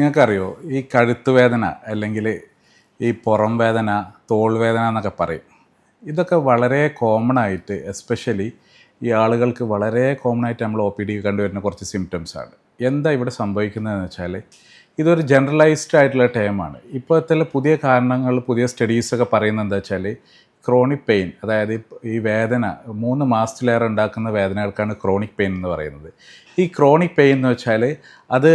നിങ്ങൾക്കറിയോ ഈ കഴുത്ത് വേദന അല്ലെങ്കിൽ ഈ പുറം വേദന തോൾ വേദന എന്നൊക്കെ പറയും. ഇതൊക്കെ വളരെ കോമൺ ആയിട്ട് എസ്പെഷ്യലി ഈ ആളുകൾക്ക് വളരെ കോമൺ ആയിട്ട് നമ്മൾ ഒ പി ഡി കണ്ടുവരുന്ന കുറച്ച് സിംറ്റംസ് ആണ്. എന്താ ഇവിടെ സംഭവിക്കുന്നതെന്ന് വെച്ചാൽ ഇതൊരു ജനറലൈസ്ഡ് ആയിട്ടുള്ള ടൈമാണ് ഇപ്പോഴത്തെ പുതിയ കാരണങ്ങൾ പുതിയ സ്റ്റഡീസൊക്കെ പറയുന്നത് എന്താ വെച്ചാൽ ക്രോണിക് പെയിൻ അതായത് ഈ വേദന മൂന്ന് മാസത്തിലേറെ ഉണ്ടാക്കുന്ന വേദനകൾക്കാണ് ക്രോണിക് പെയിൻ എന്ന് പറയുന്നത്. ഈ ക്രോണിക് പെയിൻ എന്ന് വെച്ചാൽ അത്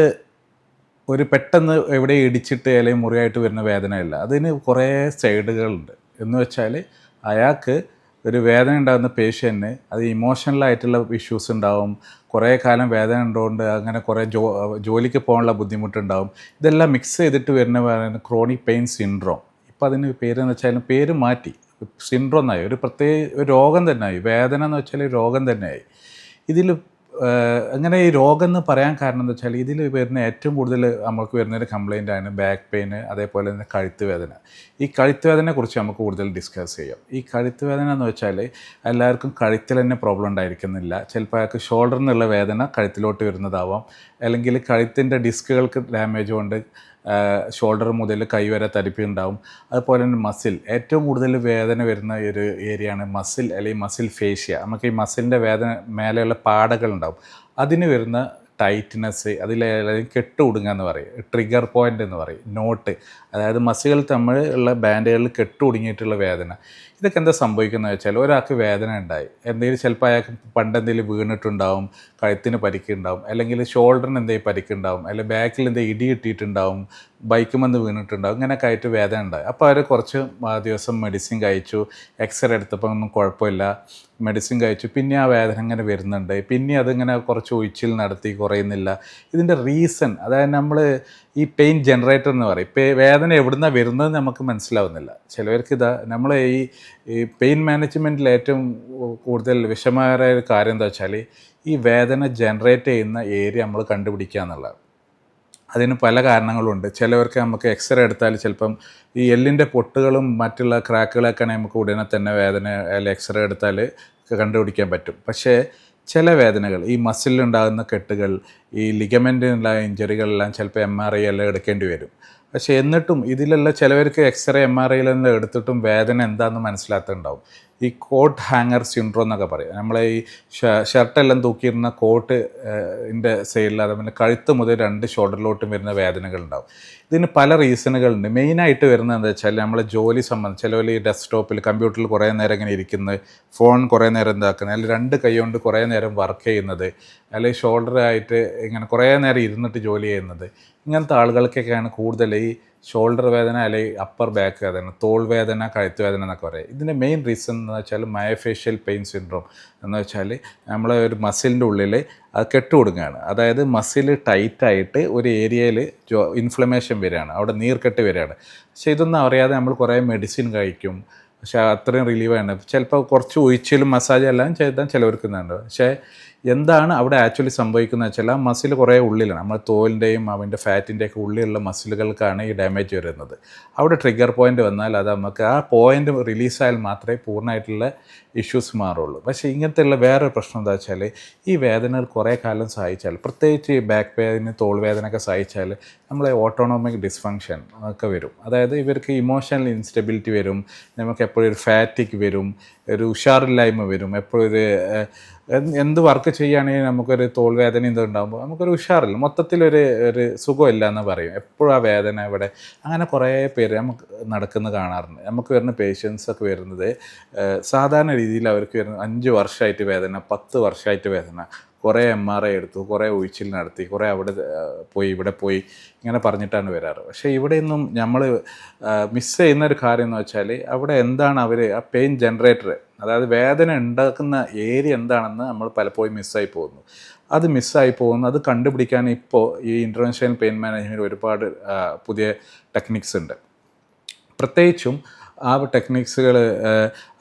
ഒരു പെട്ടെന്ന് എവിടെ ഇടിച്ചിട്ട് അല്ലെങ്കിൽ മുറിയായിട്ട് വരുന്ന വേദനയല്ല. അതിന് കുറേ സൈഡുകളുണ്ട്. എന്ന് വെച്ചാൽ അയാൾക്ക് ഒരു വേദന ഉണ്ടാകുന്ന പേഷ്യന്റിന് അത് ഇമോഷണലായിട്ടുള്ള ഇഷ്യൂസ് ഉണ്ടാവും. കുറേ കാലം വേദന ഉണ്ടോണ്ട് അങ്ങനെ കുറേ ജോ ജോലിക്ക് പോകാനുള്ള ബുദ്ധിമുട്ടുണ്ടാവും. ഇതെല്ലാം മിക്സ് ചെയ്തിട്ട് വരുന്ന വേദന ക്രോണിക് പെയിൻ സിൻഡ്രോം ഇപ്പോൾ അതിന് പേരെന്ന് വെച്ചാൽ പേര് മാറ്റി. സിൻഡ്രോം എന്നായി. ഒരു പ്രത്യേക രോഗം തന്നെയായി വേദന എന്ന് വെച്ചാൽ രോഗം തന്നെയായി ഇതിൽ അങ്ങനെ ഈ രോഗം എന്ന് പറയാൻ കാരണം എന്താ വെച്ചാൽ ഇതിൽ വരുന്ന ഏറ്റവും കൂടുതൽ നമുക്ക് വരുന്ന ഒരു കംപ്ലൈന്റ് ആണ് ബാക്ക് പെയിന് അതേപോലെ തന്നെ കഴുത്ത് വേദന ഈ കഴുത്ത് വേദനയെ കുറിച്ച് നമുക്ക് കൂടുതൽ ഡിസ്കസ് ചെയ്യാം. ഈ കഴുത്ത് വേദന എന്ന് വെച്ചാൽ എല്ലാവർക്കും കഴുത്തിൽ തന്നെ പ്രോബ്ലം ഉണ്ടായിരിക്കുന്നില്ല. ചിലപ്പോൾ അയാൾക്ക് ഷോൾഡറിൽ നിന്നുള്ള വേദന കഴുത്തിലോട്ട് വരുന്നതാവാം. അല്ലെങ്കിൽ കഴുത്തിന്റെ ഡിസ്കുകൾക്ക് ഡാമേജ് കൊണ്ട് ഷോൾഡർ മുതൽ കൈ വരെ തരിപ്പ് ഉണ്ടാവും. അതുപോലെ തന്നെ മസിൽ ഏറ്റവും കൂടുതൽ വേദന വരുന്ന ഒരു ഏരിയ ആണ് മസിൽ അല്ലെങ്കിൽ മസിൽ ഫേഷ്യ നമുക്ക് ഈ മസിലിന്റെ വേദന മേലെയുള്ള പാടകൾ ഉണ്ടാവും. അതിന് വരുന്ന ടൈറ്റ്നെസ് അതിൽ കെട്ട് എന്ന് പറയും. ട്രിഗർ പോയിന്റ് എന്ന് പറയും. നോട്ട് അതായത് മസികൾ തമ്മിൽ ഉള്ള ബാൻഡുകളിൽ കെട്ട് വേദന. ഇതൊക്കെ എന്താ സംഭവിക്കുന്നത് വെച്ചാൽ ഒരാൾക്ക് വേദന ഉണ്ടായി. എന്തെങ്കിലും ചിലപ്പോൾ അയാൾക്ക് പണ്ട് എന്തെങ്കിലും വീണിട്ടുണ്ടാവും കഴുത്തിന് പരിക്കുണ്ടാവും അല്ലെങ്കിൽ ഷോൾഡറിന് എന്തെങ്കിലും പരിക്കുണ്ടാവും അല്ലെങ്കിൽ ബാക്കിൽ എന്തെങ്കിലും ഇടി കിട്ടിയിട്ടുണ്ടാവും ബൈക്ക് വന്ന് വീണിട്ടുണ്ടാവും. ഇങ്ങനെയൊക്കെ ആയിട്ട് വേദന ഉണ്ടായി. അപ്പോൾ അവർ കുറച്ച് ദിവസം മെഡിസിൻ കഴിച്ചു. എക്സ്റേ എടുത്തപ്പോൾ ഒന്നും കുഴപ്പമില്ല. മെഡിസിൻ കഴിച്ചു. പിന്നെ ആ വേദന ഇങ്ങനെ വരുന്നുണ്ട്. പിന്നെ അതിങ്ങനെ കുറച്ച് ഒഴിച്ചിൽ നടത്തി കുറയുന്നില്ല. ഇതിന്റെ റീസൺ അതായത് നമ്മൾ ഈ പെയിൻ ജനറേറ്റർ എന്ന് പറയും. പേ വേദന എവിടുന്നാണ് വരുന്നത് നമുക്ക് മനസ്സിലാവുന്നില്ല. ചിലവർക്ക് ഇതാ നമ്മൾ ഈ ഈ പെയിൻ മാനേജ്മെന്റിൽ ഏറ്റവും കൂടുതൽ വിഷമകരമായ ഒരു കാര്യം എന്താ വെച്ചാൽ ഈ വേദന ജനറേറ്റ് ചെയ്യുന്ന ഏരിയ നമ്മൾ കണ്ടുപിടിക്കുക എന്നുള്ളത് അതിന് പല കാരണങ്ങളുണ്ട്. ചിലവർക്ക് നമുക്ക് എക്സ്റേ എടുത്താൽ ചിലപ്പം ഈ എല്ലിന്റെ പൊട്ടുകളും മറ്റുള്ള ക്രാക്കുകളൊക്കെ നമുക്ക് ഉടനെ തന്നെ വേദന അല്ലെങ്കിൽ എക്സ്റേ എടുത്താൽ കണ്ടുപിടിക്കാൻ പറ്റും. പക്ഷേ ചില വേദനകൾ ഈ മസിലുണ്ടാകുന്ന കെട്ടുകൾ ഈ ലിഗമെന്റിനുള്ള ഇഞ്ചറികളെല്ലാം ചിലപ്പോൾ എം ആർ ഐ എല്ലാം എടുക്കേണ്ടി വരും. പക്ഷേ എന്നിട്ടും ഇതിലുള്ള ചിലവർക്ക് എക്സ്റേ എം ആർ ഐയിലെല്ലാം എടുത്തിട്ടും വേദന എന്താണെന്ന് മനസ്സിലാക്കുന്നുണ്ടാവും ഈ കോട്ട് ഹാങ്ങർ സിൻഡ്രോം എന്നൊക്കെ പറയും. നമ്മളെ ഈ ഷർട്ടെല്ലാം തൂക്കിയിരുന്ന കോട്ട് ഇന്റെ സൈഡിൽ അതുപോലെ കഴുത്ത് മുതൽ രണ്ട് ഷോൾഡറിലോട്ടും വരുന്ന വേദനകൾ ഉണ്ടാവും ഇതിന് പല റീസണുകളുണ്ട്. മെയിനായിട്ട് വരുന്നത് എന്താ വെച്ചാൽ നമ്മളെ ജോലി സംബന്ധിച്ച് ചിലവർ ഈ ഡെസ്ക്ടോപ്പിൽ കമ്പ്യൂട്ടറിൽ കുറേ നേരം ഇങ്ങനെ ഇരിക്കുന്നത് ഫോൺ കുറേ നേരം എന്താക്കുന്നത് അല്ലെങ്കിൽ രണ്ട് കൈ കൊണ്ട് കുറേ നേരം വർക്ക് ചെയ്യുന്നത് അല്ലെങ്കിൽ ഷോൾഡർ ആയിട്ട് ഇങ്ങനെ കുറേ നേരം ഇരുന്നിട്ട് ജോലി ചെയ്യുന്നത്. ഇങ്ങനത്തെ ആളുകൾക്കൊക്കെയാണ് കൂടുതൽ ഈ ഷോൾഡർ വേദന അല്ലെങ്കിൽ അപ്പർ ബാക്ക് വേദന തോൾ വേദന കഴുത്ത് വേദന എന്നൊക്കെ പറയും. ഇതിന്റെ മെയിൻ റീസൺ എന്ന് വെച്ചാൽ മയോഫേഷ്യൽ പെയിൻ സിൻഡ്രോം. എന്ന് വെച്ചാൽ നമ്മളെ ഒരു മസിലിന്റെ ഉള്ളിൽ അത് കെട്ടുകൊടുക്കുകയാണ് അതായത് മസിൽ ടൈറ്റായിട്ട് ഒരു ഏരിയയിൽ ജോ ഇൻഫ്ലമേഷൻ വരികയാണ്. അവിടെ നീർക്കെട്ട് വരികയാണ്. പക്ഷേ ഇതൊന്നും അറിയാതെ നമ്മൾ കുറേ മെഡിസിൻ കഴിക്കും. പക്ഷേ അത്രയും റിലീവാണ് ചിലപ്പോൾ കുറച്ച് ഒഴിച്ചിലും മസാജ് എല്ലാം ചെയ്താൽ ചിലവർക്കുന്നുണ്ട് പക്ഷേ എന്താണ് അവിടെ ആക്ച്വലി സംഭവിക്കുന്നത് വെച്ചാൽ ആ മസിൽ കുറേ ഉള്ളിലാണ്. നമ്മുടെ തോലിന്റെയും അവന്റെ ഫാറ്റിന്റെയൊക്കെ ഉള്ളിലുള്ള മസിലുകൾക്കാണ് ഈ ഡാമേജ് വരുന്നത്. അവിടെ ട്രിഗർ പോയിന്റ് വന്നാൽ അത് നമുക്ക് ആ പോയിന്റ് റിലീസായാൽ മാത്രമേ പൂർണമായിട്ടുള്ള ഇഷ്യൂസ് മാറുള്ളൂ പക്ഷേ ഇങ്ങനത്തെയുള്ള വേറൊരു പ്രശ്നം എന്താ വെച്ചാൽ ഈ വേദനകൾ കുറേ കാലം സഹായിച്ചാൽ പ്രത്യേകിച്ച് ഈ ബാക്ക് പെയിന് തോൾ വേദനയൊക്കെ സഹായിച്ചാൽ നമ്മളെ ഓട്ടോണോമിക് ഡിസ്ഫങ്ഷൻ ഒക്കെ വരും. അതായത് ഇവർക്ക് ഇമോഷണൽ ഇൻസ്റ്റെബിലിറ്റി വരും. നമുക്ക് എപ്പോഴും ഒരു ഫാറ്റിക് വരും. ഒരു ഉഷാറില്ലായ്മ വരും. എപ്പോഴും ഒരു എന്ത് വർക്ക് ചെയ്യുകയാണെങ്കിൽ നമുക്കൊരു തോൾ വേദന ഇതുണ്ടാകുമ്പോൾ നമുക്കൊരു ഉഷാറില്ല. മൊത്തത്തിലൊരു ഒരു സുഖമില്ല എന്ന് പറയും. എപ്പോഴും ആ വേദന ഇവിടെ. അങ്ങനെ കുറേ പേര് നമുക്ക് നടക്കുന്ന കാണാറുണ്ട്. നമുക്ക് വരുന്ന പേഷ്യൻസ് ഒക്കെ വരുന്നത് സാധാരണ രീതിയിൽ അവർക്ക് വരുന്ന അഞ്ച് വർഷമായിട്ട് വേദന പത്ത് വർഷമായിട്ട് വേദന കുറേ എം ആർ ഐ എടുത്തു കുറേ ഒഴിച്ചിൽ നടത്തി കുറേ അവിടെ പോയി ഇവിടെ പോയി ഇങ്ങനെ പറഞ്ഞിട്ടാണ് വരാറ്. പക്ഷേ ഇവിടെയൊന്നും നമ്മൾ മിസ് ചെയ്യുന്ന ഒരു കാര്യം എന്ന് വെച്ചാൽ അവിടെ എന്താണ് അവർ ആ പെയിൻ ജനറേറ്റർ അതായത് വേദന ഉണ്ടാക്കുന്ന ഏരിയ എന്താണെന്ന് നമ്മൾ പലപ്പോഴും മിസ്സായി പോകുന്നു. അത് മിസ്സായി പോകുന്നു. അത് കണ്ടുപിടിക്കാൻ ഇപ്പോൾ ഈ ഇന്റർവെൻഷണൽ പെയിൻ മാനേജ്മെന്റ് ഒരുപാട് പുതിയ ടെക്നിക്സ് ഉണ്ട്. പ്രത്യേകിച്ചും ആ ടെക്നിക്സുകൾ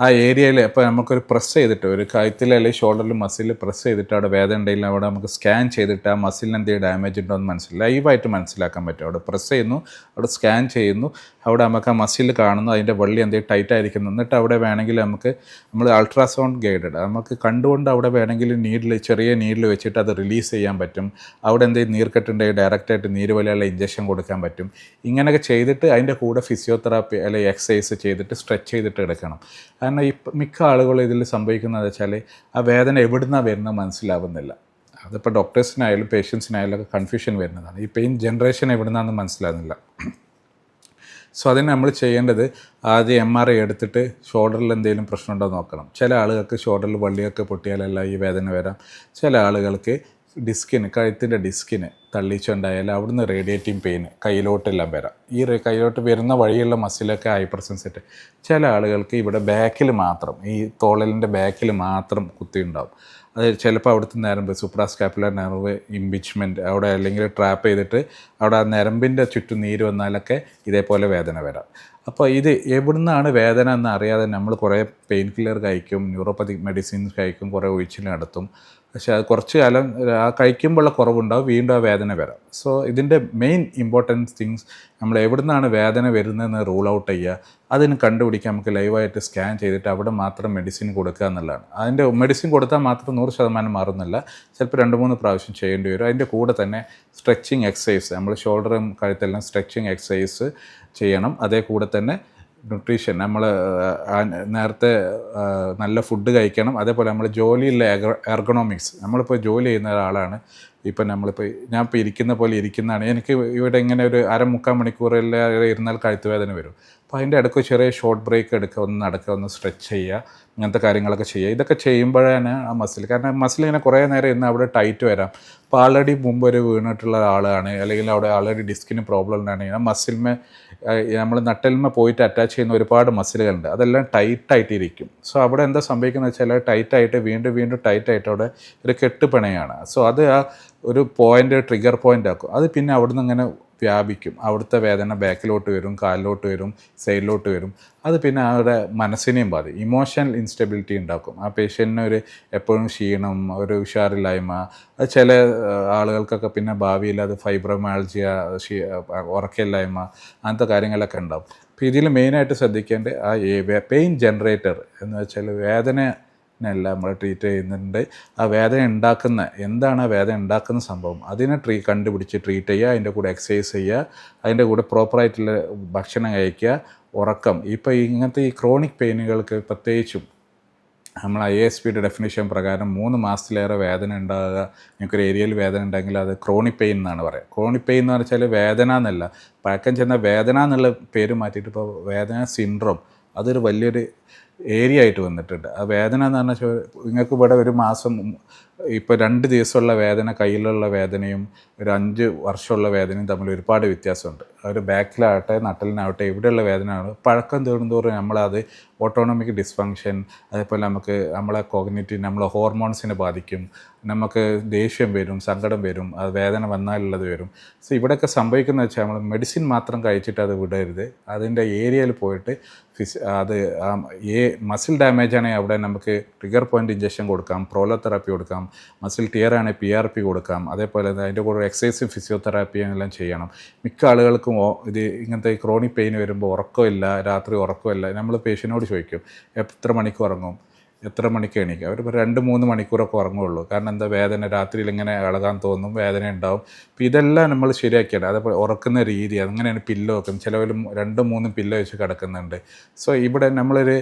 ആ ഏരിയയിൽ ഇപ്പോൾ നമുക്കൊരു പ്രസ് ചെയ്തിട്ട് ഒരു കഴുത്തിൽ അല്ലെങ്കിൽ ഷോൾഡറിൽ മസിൽ പ്രസ് ചെയ്തിട്ട് അവിടെ വേദന ഉണ്ടെങ്കിൽ അവിടെ നമുക്ക് സ്കാൻ ചെയ്തിട്ട് ആ മസിലിന് എന്തെങ്കിലും ഡാമേജ് ഉണ്ടോ എന്ന് മനസ്സിലായി ലൈവായിട്ട് മനസ്സിലാക്കാൻ പറ്റും. അവിടെ പ്രസ് ചെയ്യുന്നു അവിടെ സ്കാൻ ചെയ്യുന്നു അവിടെ നമുക്ക് ആ മസിൽ കാണുന്നു അതിന്റെ വള്ളി എന്തെങ്കിലും ടൈറ്റ് ആയിരിക്കുന്നു. എന്നിട്ട് അവിടെ വേണമെങ്കിൽ നമുക്ക് നമ്മൾ അൾട്രാസൗണ്ട് ഗൈഡഡ് നമുക്ക് കണ്ടുകൊണ്ട് അവിടെ വേണമെങ്കിൽ നീഡിൽ ചെറിയ നീഡിൽ വെച്ചിട്ട് അത് റിലീസ് ചെയ്യാൻ പറ്റും. അവിടെ എന്തെങ്കിലും നീർക്കെട്ടുണ്ടെങ്കിൽ ഡയറക്റ്റായിട്ട് നീര് പോലെയുള്ള ഇഞ്ചക്ഷൻ കൊടുക്കാൻ പറ്റും. ഇങ്ങനെയൊക്കെ ചെയ്തിട്ട് അതിന്റെ കൂടെ ഫിസിയോതെറാപ്പി അല്ലെങ്കിൽ എക്സസൈസ് ചെയ്തിട്ട് സ്ട്രെച്ച് ചെയ്തിട്ട് എടുക്കണം. കാരണം ഈ മിക്ക ആളുകളും ഇതിൽ സംഭവിക്കുന്നത് വെച്ചാൽ ആ വേദന എവിടുന്നാണ് വരുന്നത് മനസ്സിലാവുന്നില്ല. അതിപ്പോൾ ഡോക്ടേഴ്സിനായാലും പേഷ്യൻസിനായാലും ഒക്കെ കൺഫ്യൂഷൻ വരുന്നതാണ്. ഈ പെയിൻ ജനറേഷൻ എവിടുന്നാണെന്ന് മനസ്സിലാകുന്നില്ല സോ അതിന് നമ്മൾ ചെയ്യേണ്ടത് ആദ്യം എം ആർ ഐ എടുത്തിട്ട് ഷോൾഡറിൽ എന്തെങ്കിലും പ്രശ്നമുണ്ടോ നോക്കണം. ചില ആളുകൾക്ക് ഷോൾഡറിൽ വള്ളിയൊക്കെ പൊട്ടിയാലല്ല ഈ വേദന വരാം. ചില ആളുകൾക്ക് ഡിസ്കിന് കഴുത്തിന്റെ ഡിസ്കിന് തള്ളിച്ചുണ്ടായാൽ അവിടുന്ന് റേഡിയേറ്റിംഗ് പെയിൻ കയ്യിലോട്ടെല്ലാം വരാം. ഈ കയ്യിലോട്ട് വരുന്ന വഴിയുള്ള മസിലൊക്കെ ഹൈപ്പർ സെൻസിറ്റ് ചില ആളുകൾക്ക് ഇവിടെ ബാക്കിൽ മാത്രം ഈ തോളലിന്റെ ബാക്കിൽ മാത്രം കുത്തി ഉണ്ടാവും അത് ചിലപ്പോൾ അവിടുത്തെ നരമ്പ് സൂപ്രാസ്കാപ്പുലർ നെർവ് ഇംപിച്ച്മെന്റ് അവിടെ അല്ലെങ്കിൽ ട്രാപ്പ് ചെയ്തിട്ട് അവിടെ ആ നരമ്പിന്റെ ചുറ്റും നീര് വന്നാലൊക്കെ ഇതേപോലെ വേദന വരാം. അപ്പോൾ ഇത് എവിടുന്നാണ് വേദന എന്ന് അറിയാതെ നമ്മൾ കുറേ പെയിൻ കില്ലർ കഴിക്കും ന്യൂറോപ്പതി മെഡിസിൻസ് കഴിക്കും കുറേ ഒഴിച്ചിൽ നടത്തും. പക്ഷേ അത് കുറച്ച് കാലം ആ കഴിക്കുമ്പോഴുള്ള കുറവുണ്ടാവും വീണ്ടും ആ വേദന വരാം. സോ ഇതിന്റെ മെയിൻ ഇമ്പോർട്ടൻസ് തിങ്സ് നമ്മൾ എവിടുന്നാണ് വേദന വരുന്നതെന്ന് റൂൾ ഔട്ട് ചെയ്യുക അതിന് കണ്ടുപിടിക്കാൻ നമുക്ക് ലൈവായിട്ട് സ്കാൻ ചെയ്തിട്ട് അവിടെ മാത്രം മെഡിസിൻ കൊടുക്കുക എന്നുള്ളതാണ്. അതിന്റെ മെഡിസിൻ കൊടുത്താൽ മാത്രം നൂറ് ശതമാനം മാറുന്നില്ല ചിലപ്പോൾ രണ്ട് മൂന്ന് പ്രാവശ്യം ചെയ്യേണ്ടി വരും. അതിന്റെ കൂടെ തന്നെ സ്ട്രെച്ചിങ് എക്സസൈസ് നമ്മൾ ഷോൾഡറും കഴുത്തെല്ലാം സ്ട്രെച്ചിങ് എക്സസൈസ് ചെയ്യണം. അതേ കൂടെ തന്നെ ന്യൂട്രീഷൻ നമ്മൾ നേരത്തെ നല്ല ഫുഡ് കഴിക്കണം. അതേപോലെ നമ്മൾ ജോലിയിലെ എർഗണോമിക്സ് നമ്മളിപ്പോൾ ജോലി ചെയ്യുന്ന ഒരാളാണ്. ഇപ്പം നമ്മളിപ്പോൾ ഞാൻ ഇപ്പോൾ ഇരിക്കുന്ന പോലെ ഇരിക്കുന്നതാണ്. എനിക്ക് ഇവിടെ ഇങ്ങനെ ഒരു അര മുക്കാൽ മണിക്കൂറെല്ലാം ഇരുന്നാൽ കഴുത്ത് വേദന വരും. അപ്പോൾ അതിന്റെ ഇടയ്ക്ക് ചെറിയ ഷോർട്ട് ബ്രേക്ക് എടുക്കുക ഒന്ന് നടക്കുക ഒന്ന് സ്ട്രെച്ച് ചെയ്യുക അങ്ങനത്തെ കാര്യങ്ങളൊക്കെ ചെയ്യുക. ഇതൊക്കെ ചെയ്യുമ്പോഴാണ് ആ മസിൽ കാരണം മസിൽ ഇങ്ങനെ കുറേ നേരം ഇരുന്ന് അവിടെ ടൈറ്റ് വരാം. അപ്പോൾ ആൾറെഡി മുമ്പ് ഒരു വീണിട്ടുള്ള ആളാണ്. അല്ലെങ്കിൽ അവിടെ ആൾറെഡി ഡിസ്കിന് പ്രോബ്ലം ഉണ്ടാണെങ്കിൽ ആ മസിൽമേ നമ്മൾ നട്ടലിമ പോയിട്ട് അറ്റാച്ച് ചെയ്യുന്ന ഒരുപാട് മസിലുകളുണ്ട് അതെല്ലാം ടൈറ്റായിട്ടിരിക്കും സോ അവിടെ എന്താ സംഭവിക്കുന്നത് വെച്ചാൽ ടൈറ്റായിട്ട് വീണ്ടും വീണ്ടും ടൈറ്റായിട്ട് അവിടെ ഒരു കെട്ടുപിണയാണ് സോ അത് ആ ഒരു പോയിന്റ് ട്രിഗർ പോയിന്റ് ആക്കും. അത് പിന്നെ അവിടുന്ന് ഇങ്ങനെ വ്യാപിക്കും. അവിടുത്തെ വേദന ബാക്കിലോട്ട് വരും കാലിലോട്ട് വരും സൈഡിലോട്ട് വരും. അത് പിന്നെ അവരുടെ മനസ്സിനെയും ബാധിക്കും. ഇമോഷണൽ ഇൻസ്റ്റബിലിറ്റി ഉണ്ടാക്കും. ആ പേഷ്യന്റിന് ഒരു എപ്പോഴും ക്ഷീണം ഒരു ഉഷാറില്ലായ്മ അത് ചില ആളുകൾക്കൊക്കെ പിന്നെ ഭാവിയിൽ അത് ഫൈബ്രോമാൾജിയ ഉറക്കില്ലായ്മ അങ്ങനത്തെ കാര്യങ്ങളൊക്കെ ഉണ്ടാവും. അപ്പോൾ ഇതിൽ മെയിനായിട്ട് ശ്രദ്ധിക്കേണ്ടത് ആ പെയിൻ ജനറേറ്റർ എന്ന് വെച്ചാൽ വേദന ല്ല നമ്മൾ ട്രീറ്റ് ചെയ്യുന്നുണ്ട്. ആ വേദന ഉണ്ടാക്കുന്ന എന്താണ് ആ വേദന ഉണ്ടാക്കുന്ന സംഭവം? അതിനെ ട്രീ കണ്ടുപിടിച്ച് ട്രീറ്റ് ചെയ്യുക അതിന്റെ കൂടെ എക്സസൈസ് ചെയ്യുക അതിന്റെ കൂടെ പ്രോപ്പറായിട്ടുള്ള ഭക്ഷണം കഴിക്കുക. ഉറക്കം. ഇപ്പോൾ ഇങ്ങനത്തെ ഈ ക്രോണിക് പെയിനുകൾക്ക് പ്രത്യേകിച്ചും നമ്മൾ ഐ എസ് പിയുടെ ഡെഫിനേഷൻ പ്രകാരം മൂന്ന് മാസത്തിലേറെ വേദന ഉണ്ടാകുക ഞങ്ങൾക്കൊരു ഏരിയയിൽ വേദന ഉണ്ടെങ്കിൽ അത് ക്രോണിക് പെയിൻ എന്നാണ് പറയുക. ക്രോണിക് പെയിൻ എന്ന് പറഞ്ഞാൽ വേദന എന്നല്ല. പഴക്കം ചെന്ന വേദന എന്നുള്ള പേര് മാറ്റിയിട്ട് ഇപ്പോൾ വേദന സിൻഡ്രോം അതൊരു വലിയൊരു ഏരിയ ആയിട്ട് വന്നിട്ടുണ്ട്. ആ വേദന എന്ന് പറഞ്ഞാൽ നിങ്ങൾക്ക് ഇവിടെ ഒരു മാസം ഇപ്പോൾ രണ്ട് ദിവസമുള്ള വേദന കയ്യിലുള്ള വേദനയും ഒരു അഞ്ച് വർഷമുള്ള വേദനയും തമ്മിൽ ഒരുപാട് വ്യത്യാസമുണ്ട്. ഒരു ബാക്കിലാവട്ടെ നട്ടലിനാവട്ടെ ഇവിടെയുള്ള വേദനയാണ്. പഴക്കം തീർന്നതോറും നമ്മളത് ഓട്ടോണോമിക് ഡിസ്ഫങ്ഷൻ അതേപോലെ നമുക്ക് നമ്മളെ കോഗ്നേറ്റീവ് നമ്മളെ ഹോർമോൺസിനെ ബാധിക്കും. നമുക്ക് ദേഷ്യം വരും സങ്കടം വരും അത് വേദന വന്നാലുള്ളത് വരും. സോ ഇവിടെയൊക്കെ സംഭവിക്കുന്നത് വെച്ചാൽ നമ്മൾ മെഡിസിൻ മാത്രം കഴിച്ചിട്ട് അത് വിടരുത്. അതിന്റെ ഏരിയയിൽ പോയിട്ട് ഫിസ് അത് ഏ മസിൽ ഡാമേജ് ആണെങ്കിൽ അവിടെ നമുക്ക് ട്രിഗർ പോയിന്റ് ഇഞ്ചക്ഷൻ കൊടുക്കാം പ്രോലോ തെറാപ്പി കൊടുക്കാം. മസിൽ ടിയർ ആണെങ്കിൽ പി ആർ പി കൊടുക്കാം. അതേപോലെ അതിന്റെ കൂടെ എക്സസൈസും ഫിസിയോതെറാപ്പിയും എല്ലാം ചെയ്യണം. മിക്ക ആളുകൾക്കും ഇത് ഇങ്ങനത്തെ ക്രോണിക് പെയിൻ വരുമ്പോൾ ഉറക്കമില്ല രാത്രി ഉറക്കമില്ല. നമ്മൾ പേഷ്യനോട് ചോദിക്കും എത്ര മണിക്ക് ഉറങ്ങും? എത്ര മണിക്ക് എണീക്കുക അവർ രണ്ട് മൂന്ന് മണിക്കൂറൊക്കെ ഉറങ്ങുള്ളൂ. കാരണം എന്താ വേദന രാത്രിയിൽ ഇങ്ങനെ ഇളകാൻ തോന്നും വേദന ഉണ്ടാവും. അപ്പോൾ ഇതെല്ലാം നമ്മൾ ശരിയാക്കിയാണ്. അതേപോലെ ഉറക്കുന്ന രീതി അങ്ങനെയാണ് പില്ലോ വെക്കുന്നത് ചിലവർ രണ്ട് മൂന്നും പില്ലോ വെച്ച് കിടക്കുന്നുണ്ട്. സോ ഇവിടെ നമ്മളൊരു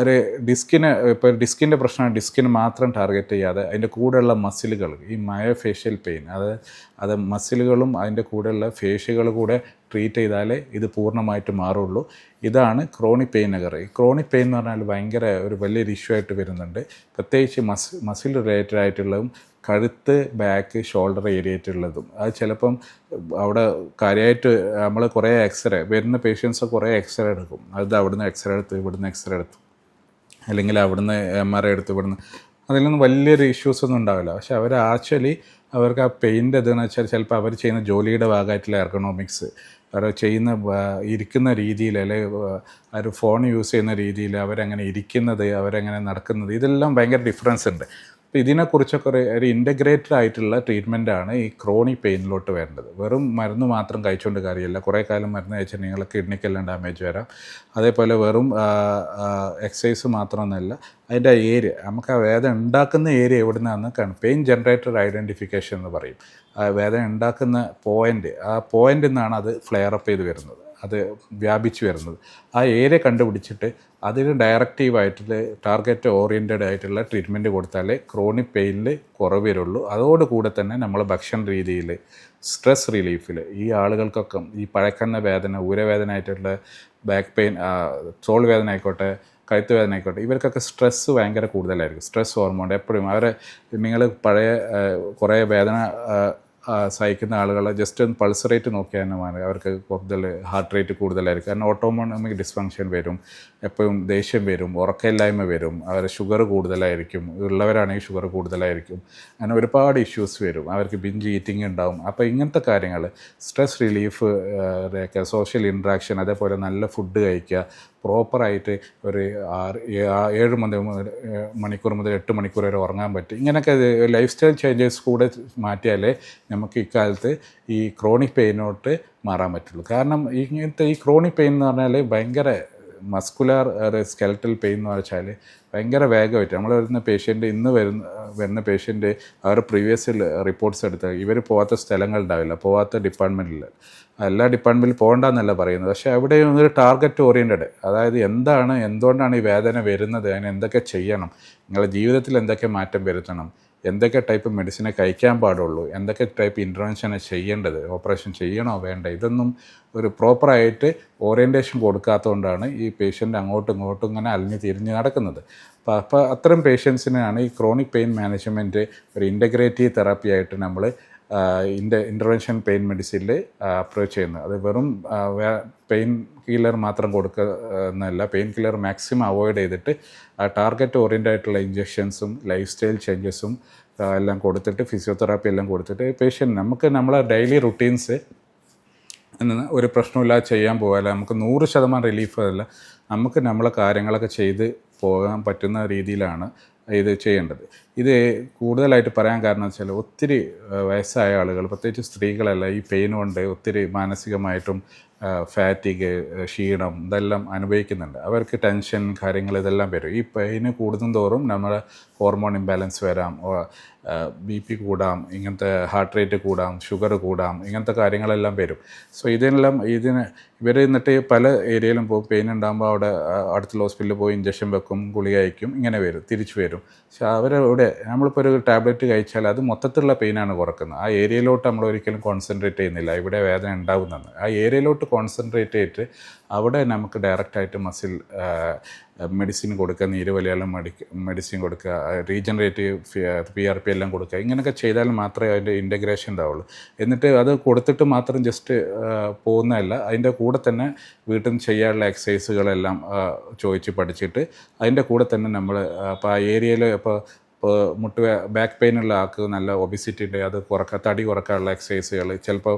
ഒരു ഡിസ്കിന് ഇപ്പോൾ ഡിസ്കിന്റെ പ്രശ്നമാണ് ഡിസ്കിന് മാത്രം ടാർഗറ്റ് ചെയ്യാതെ അതിന്റെ കൂടെയുള്ള മസിലുകൾ ഈ മയോ ഫേഷ്യൽ പെയിൻ അത് അത് മസിലുകളും അതിന്റെ കൂടെയുള്ള ഫേഷ്യകൾ കൂടെ ട്രീറ്റ് ചെയ്താലേ ഇത് പൂർണമായിട്ട് മാറുള്ളൂ. ഇതാണ് ക്രോണിക് പെയിൻ അഗർ ഈ ക്രോണിക് പെയിൻ എന്ന് പറഞ്ഞാൽ ഭയങ്കര ഒരു വലിയൊരു ഇഷ്യൂ ആയിട്ട് വരുന്നുണ്ട്. പ്രത്യേകിച്ച് മസ് മസിൽ റിലേറ്റഡ് ആയിട്ടുള്ളതും കഴുത്ത് ബാക്ക് ഷോൾഡർ ഏരിയ ആയിട്ടുള്ളതും അത് ചിലപ്പം അവിടെ കാര്യമായിട്ട് നമ്മൾ കുറേ എക്സ്റേ വരുന്ന പേഷ്യൻസ് കുറേ എക്സ്റേ എടുക്കും. അത് അവിടുന്ന് എക്സ്റേ എടുത്ത് ഇവിടുന്ന് എക്സ്റേ എടുത്തു. അല്ലെങ്കിൽ അവിടുന്ന് എം ആർ ഐ എടുത്ത് ഇവിടുന്ന്. അതിലൊന്നും വലിയൊരു ഇഷ്യൂസ് ഒന്നും ഉണ്ടാവില്ല. പക്ഷെ അവർ ആക്ച്വലി അവർക്ക് ആ പെയിന്റെ ഇതെന്ന് വെച്ചാൽ ചിലപ്പോൾ അവർ ചെയ്യുന്ന ജോലിയുടെ ഭാഗമായിട്ടുള്ള എർഗണോമിക്സ് ചെയ്യുന്ന ഇരിക്കുന്ന രീതിയിൽ അല്ലെങ്കിൽ അവർ ഫോൺ യൂസ് ചെയ്യുന്ന രീതിയിൽ അവരെങ്ങനെ ഇരിക്കുന്നത് അവരെങ്ങനെ നടക്കുന്നത് ഇതെല്ലാം ഭയങ്കര ഡിഫറൻസ് ഉണ്ട്. അപ്പോൾ ഇതിനെക്കുറിച്ചൊക്കെ ഒരു ഒരു ഇന്റഗ്രേറ്റഡ് ആയിട്ടുള്ള ട്രീറ്റ്മെന്റാണ് ഈ ക്രോണി പെയിനിലോട്ട് വേണ്ടത്. വെറും മരുന്ന് മാത്രം കഴിച്ചുകൊണ്ട് കാര്യമില്ല കുറേ കാലം മരുന്ന് കഴിച്ചാൽ നിങ്ങളെ കിഡ്നിക്കെല്ലാം ഡാമേജ് വരാം. അതേപോലെ വെറും എക്സസൈസ് മാത്രമൊന്നുമല്ല അതിന്റെ ഏരിയ നമുക്ക് ആ വേദന ഉണ്ടാക്കുന്ന ഏരിയ എവിടെ നിന്നാണെന്ന് കാണും പെയിൻ ജനറേറ്റഡ് ഐഡന്റിഫിക്കേഷൻ എന്ന് പറയും. വേദന ഉണ്ടാക്കുന്ന പോയിന്റ് ആ പോയിന്റിൽ നിന്നാണ് അത് ഫ്ലെയർ അപ്പ് ചെയ്ത് വരുന്നത്. അത് വ്യാപിച്ചു വരുന്നത്. ആ ഏരിയ കണ്ടുപിടിച്ചിട്ട് അതിന് ഡയറക്റ്റീവ് ആയിട്ടുള്ള ടാർഗറ്റ് ഓറിയന്റഡ് ആയിട്ടുള്ള ട്രീറ്റ്മെന്റ് കൊടുത്താലേ ക്രോണിക് പെയിനിൽ കുറവ് വരുള്ളൂ അതോടുകൂടെ തന്നെ നമ്മൾ ഭക്ഷണ രീതിയിൽ സ്ട്രെസ് റിലീഫിൽ ഈ ആളുകൾക്കൊക്കെ ഈ പഴക്കുന്ന വേദന ഊരവേദന ആയിട്ടുള്ള ബാക്ക് പെയിൻ തോൾ വേദന ആയിക്കോട്ടെ കഴുത്ത് വേദന ആയിക്കോട്ടെ ഇവർക്കൊക്കെ സ്ട്രെസ്സ് ഭയങ്കര കൂടുതലായിരിക്കും. സ്ട്രെസ് ഹോർമോൺ എപ്പോഴും അവരെ നിങ്ങൾ പഴയ കുറേ വേദന സഹിക്കുന്ന ആളുകളെ ജസ്റ്റ് ഒന്ന് പൾസ് റേറ്റ് നോക്കിയാൽ തന്നെ അവർക്ക് കൂടുതൽ ഹാർട്ട് റേറ്റ് കൂടുതലായിരിക്കും. കാരണം ഓട്ടോമോണമിക് ഡിസ്ഫങ്ഷൻ വരും. എപ്പോഴും ദേഷ്യം വരും ഉറക്കമില്ലായ്മ വരും അവർ ഷുഗർ കൂടുതലായിരിക്കും ഉള്ളവരാണെങ്കിൽ ഷുഗർ കൂടുതലായിരിക്കും അങ്ങനെ ഒരുപാട് ഇഷ്യൂസ് വരും അവർക്ക് ബിഞ്ച് ഈറ്റിംഗ് ഉണ്ടാവും. അപ്പോൾ ഇങ്ങനത്തെ കാര്യങ്ങൾ സ്ട്രെസ് റിലീഫ് സോഷ്യൽ ഇൻട്രാക്ഷൻ അതേപോലെ നല്ല ഫുഡ് കഴിക്കുക പ്രോപ്പറായിട്ട് ഒരു ആറ് ഏഴ് ഏ- മണിക്കൂർ മുതൽ എട്ട് മണിക്കൂർ വരെ ഉറങ്ങാൻ പറ്റും. ഇങ്ങനെയൊക്കെ ലൈഫ് സ്റ്റൈൽ ചേഞ്ചസ് കൂടെ മാറ്റിയാലേ നമുക്ക് ഇക്കാലത്ത് ഈ ക്രോണിക് പെയിനോട്ട് മാറാൻ പറ്റുള്ളൂ. കാരണം ഇങ്ങനത്തെ ഈ ക്രോണിക് പെയിൻ എന്ന് പറഞ്ഞാൽ ഭയങ്കര മസ്കുലാർ സ്കെൽറ്റൽ പെയിൻ എന്ന് വെച്ചാൽ ഭയങ്കര വേഗമായിട്ട്. നമ്മൾ വരുന്ന പേഷ്യന്റ് ഇന്ന് വരുന്ന വരുന്ന പേഷ്യന്റ് അവർ പ്രീവിയസ് റിപ്പോർട്ട്സ് എടുത്ത് ഇവർ പോകാത്ത സ്ഥലങ്ങളുണ്ടാവില്ല പോകാത്ത ഡിപ്പാർട്ട്മെന്റിൽ എല്ലാ ഡിപ്പാർട്ട്മെന്റിൽ പോകണ്ടെന്നല്ല പറയുന്നത്. പക്ഷേ അവിടെ ഒരു ടാർഗറ്റ് ഓറിയന്റഡ് അതായത് എന്താണ് എന്തുകൊണ്ടാണ് ഈ വേദന വരുന്നത് അതിന് എന്തൊക്കെ ചെയ്യണം നിങ്ങളുടെ ജീവിതത്തിൽ എന്തൊക്കെ മാറ്റം വരുത്തണം എന്തൊക്കെ ടൈപ്പ് മെഡിസിനെ കഴിക്കാൻ പാടുള്ളൂ? എന്തൊക്കെ ടൈപ്പ് ഇന്റർവെൻഷനെ ചെയ്യേണ്ടത്? ഓപ്പറേഷൻ ചെയ്യണോ വേണ്ട? ഇതൊന്നും ഒരു പ്രോപ്പറായിട്ട് ഓറിയന്റേഷൻ കൊടുക്കാത്തതുകൊണ്ടാണ് ഈ പേഷ്യന്റ് അങ്ങോട്ടും ഇങ്ങോട്ടും ഇങ്ങനെ അലിഞ്ഞ് തിരിഞ്ഞ് നടക്കുന്നത്. അപ്പോൾ അപ്പോൾ അത്തരം പേഷ്യൻസിനാണ് ഈ ക്രോണിക് പെയിൻ മാനേജ്മെന്റ് ഒരു ഇന്റഗ്രേറ്റീവ് തെറാപ്പി ആയിട്ട് നമ്മൾ ഇന്റെ ഇന്റർവെൻഷൻ പെയിൻ മെഡിസിനിൽ അപ്രോച്ച് ചെയ്യുന്നത്. അത് വെറും പെയിൻ കില്ലർ മാത്രം കൊടുക്കുന്നതല്ല. പെയിൻ കില്ലർ മാക്സിമം അവോയ്ഡ് ചെയ്തിട്ട് ടാർഗറ്റ് ഓറിയന്റ് ആയിട്ടുള്ള ഇഞ്ചക്ഷൻസും ലൈഫ് സ്റ്റൈൽ ചേഞ്ചസും എല്ലാം കൊടുത്തിട്ട് ഫിസിയോതെറാപ്പി എല്ലാം കൊടുത്തിട്ട് പേഷ്യന്റ് നമുക്ക് നമ്മളെ ഡെയിലി റുട്ടീൻസ് ഒരു പ്രശ്നമില്ലാതെ ചെയ്യാൻ പോകാല്ല നമുക്ക് നൂറ് ശതമാനം റിലീഫ് അല്ല. നമുക്ക് നമ്മളെ കാര്യങ്ങളൊക്കെ ചെയ്ത് പോകാൻ പറ്റുന്ന രീതിയിലാണ് ഇത് ചെയ്യേണ്ടത്. ഇത് കൂടുതലായിട്ട് പറയാൻ കാരണം വെച്ചാൽ ഒത്തിരി വയസ്സായ ആളുകൾ പ്രത്യേകിച്ച് സ്ത്രീകളല്ല ഈ പെയിൻ കൊണ്ട് ഒത്തിരി മാനസികമായിട്ടും ഫാറ്റിക് ക്ഷീണം ഇതെല്ലാം അനുഭവിക്കുന്നുണ്ട്. അവർക്ക് ടെൻഷൻ കാര്യങ്ങൾ ഇതെല്ലാം വരും. ഈ പെയിന് കൂടും തോറും നമ്മുടെ ഹോർമോൺ ഇംബാലൻസ് വരാം. ബി പി കൂടാം ഇങ്ങനത്തെ ഹാർട്ട് റേറ്റ് കൂടാം ഷുഗർ കൂടാം ഇങ്ങനത്തെ കാര്യങ്ങളെല്ലാം വരും. സോ ഇതിനെല്ലാം ഇതിന് ഇവർ എന്നിട്ട് പല ഏരിയയിലും പോകും പെയിൻ ഉണ്ടാകുമ്പോൾ അവിടെ അടുത്ത അടുത്തുള്ള ഹോസ്പിറ്റലിൽ പോയി ഇഞ്ചക്ഷൻ വെക്കും ഗുളിക അയക്കും ഇങ്ങനെ വരും തിരിച്ചു വരും. പക്ഷെ അവരവിടെ നമ്മളിപ്പോൾ ഒരു ടാബ്ലറ്റ് കഴിച്ചാൽ അത് മൊത്തത്തിലുള്ള പെയിനാണ് കുറക്കുന്നത്. ആ ഏരിയയിലോട്ട് നമ്മൾ ഒരിക്കലും കോൺസെൻട്രേറ്റ് ചെയ്യുന്നില്ല. ഇവിടെ വേദന ഉണ്ടാകുന്നതെന്ന് ആ ഏരിയയിലോട്ട് കോൺസെൻട്രേറ്റ് ചെയ്തിട്ട് അവിടെ നമുക്ക് ഡയറക്റ്റായിട്ട് മസിൽ മെഡിസിൻ കൊടുക്കുക നീര് വലിയാലും മെഡിസിൻ കൊടുക്കുക റീജനറേറ്റീവ് പി ആർ പി എല്ലാം കൊടുക്കുക. ഇങ്ങനെയൊക്കെ ചെയ്താൽ മാത്രമേ അതിന്റെ ഇന്റഗ്രേഷൻ ഉണ്ടാവുള്ളൂ. എന്നിട്ട് അത് കൊടുത്തിട്ട് മാത്രം ജസ്റ്റ് പോകുന്നതല്ല. അതിന്റെ കൂടെ തന്നെ വീട്ടിൽ നിന്ന് ചെയ്യാനുള്ള എക്സസൈസുകളെല്ലാം ചോദിച്ച് പഠിച്ചിട്ട് അതിന്റെ കൂടെ തന്നെ നമ്മൾ അപ്പോൾ ആ ഏരിയയിൽ ഇപ്പോൾ ഇപ്പോൾ മുട്ട് ബാക്ക് പെയിൻ ഉള്ള ആൾക്ക് നല്ല ഒബിസിറ്റി ഉണ്ട്. അത് കുറക്കുക തടി കുറക്കാനുള്ള എക്സസൈസുകൾ ചിലപ്പോൾ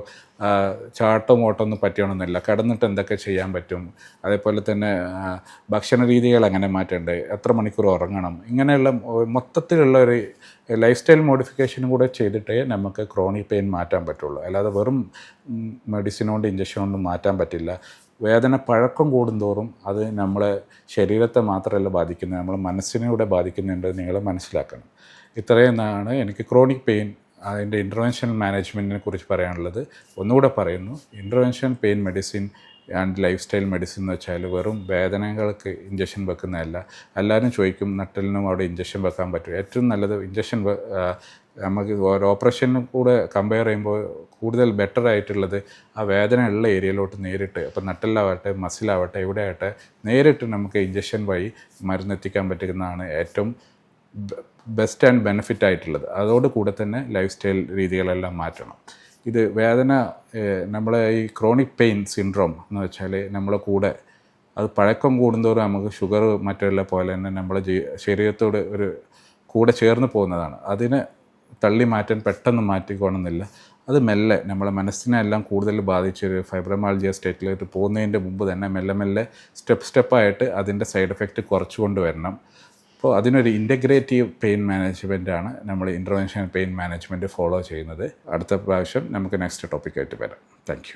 ചാട്ടം ഓട്ടമൊന്നും പറ്റണമെന്നില്ല കിടന്നിട്ട് എന്തൊക്കെ ചെയ്യാൻ പറ്റും? അതേപോലെ തന്നെ ഭക്ഷണ രീതികൾ എങ്ങനെ മാറ്റേണ്ടത് എത്ര മണിക്കൂർ ഉറങ്ങണം? ഇങ്ങനെയുള്ള മൊത്തത്തിലുള്ള ഒരു ലൈഫ് സ്റ്റൈൽ മോഡിഫിക്കേഷനും കൂടെ ചെയ്തിട്ടേ നമുക്ക് ക്രോണി പെയിൻ മാറ്റാൻ പറ്റുള്ളൂ. അല്ലാതെ വെറും ഇഞ്ചക്ഷൻ കൊണ്ടും മാറ്റാൻ പറ്റില്ല. വേദന പഴക്കം കൂടുന്തോറും അത് നമ്മളെ ശരീരത്തെ മാത്രമല്ല ബാധിക്കുന്നത് നമ്മളെ മനസ്സിനെ ബാധിക്കുന്നുണ്ട് നിങ്ങൾ മനസ്സിലാക്കണം. ഇത്രയെന്നാണ് എനിക്ക് ക്രോണിക് പെയിൻ അതിന്റെ ഇന്റർവെൻഷൻ മാനേജ്മെന്റിനെ കുറിച്ച് പറയാനുള്ളത്. ഒന്നുകൂടെ പറയുന്നു. Intervention pain medicine and lifestyle medicine എന്ന് വെച്ചാൽ വെറും വേദനകൾക്ക് ഇഞ്ചക്ഷൻ വെക്കുന്നതല്ല. എല്ലാവരും ചോദിക്കും നട്ടലിനും അവിടെ ഇഞ്ചക്ഷൻ വെക്കാൻ പറ്റും ഏറ്റവും നല്ലത് ഇഞ്ചക്ഷൻ നമുക്ക് ഒരു ഓപ്പറേഷനും കൂടെ കമ്പയർ ചെയ്യുമ്പോൾ കൂടുതൽ ബെറ്റർ ആയിട്ടുള്ളത് ആ വേദന ഉള്ള ഏരിയയിലോട്ട് നേരിട്ട് അപ്പോൾ നട്ടലിലാവട്ടെ മസിലാവട്ടെ എവിടെ ആവട്ടെ നേരിട്ട് നമുക്ക് ഇഞ്ചക്ഷൻ വഴി മരുന്നെത്തിക്കാൻ പറ്റുന്നതാണ് ഏറ്റവും ബെസ്റ്റ് ആൻഡ് ബെനിഫിറ്റ് ആയിട്ടുള്ളത്. അതോടുകൂടെ തന്നെ ലൈഫ് സ്റ്റൈൽ രീതികളെല്ലാം മാറ്റണം. ഇത് വേദന നമ്മളെ ഈ ക്രോണിക് പെയിൻ സിൻഡ്രോം എന്ന് വെച്ചാൽ നമ്മളെ കൂടെ. അത് പഴക്കം കൂടുന്തോറും നമുക്ക് ഷുഗർ മറ്റുള്ള പോലെ തന്നെ നമ്മളെ ജീ ശരീരത്തോട് ഒരു കൂടെ ചേർന്ന് പോകുന്നതാണ്. അതിന് തള്ളി മാറ്റാൻ പെട്ടെന്ന് മാറ്റിക്കോണമെന്നില്ല. അത് മെല്ലെ നമ്മളെ മനസ്സിനെ എല്ലാം കൂടുതൽ ബാധിച്ചൊരു ഫൈബ്രമാൾജിയ സ്റ്റേറ്റിലേക്ക് പോകുന്നതിന്റെ മുമ്പ് തന്നെ മെല്ലെ മെല്ലെ സ്റ്റെപ്പ് സ്റ്റെപ്പായിട്ട് അതിന്റെ സൈഡ് എഫക്റ്റ് കുറച്ചുകൊണ്ട് വരണം. അപ്പോൾ അതിനൊരു ഇന്റഗ്രേറ്റീവ് പെയിൻ മാനേജ്മെന്റാണ് നമ്മൾ ഇന്റർവെൻഷൻ പെയിൻ മാനേജ്മെന്റ് ഫോളോ ചെയ്യുന്നത്. അടുത്ത പ്രാവശ്യം നമുക്ക് നെക്സ്റ്റ് ടോപ്പിക്കായിട്ട് വരാം. താങ്ക്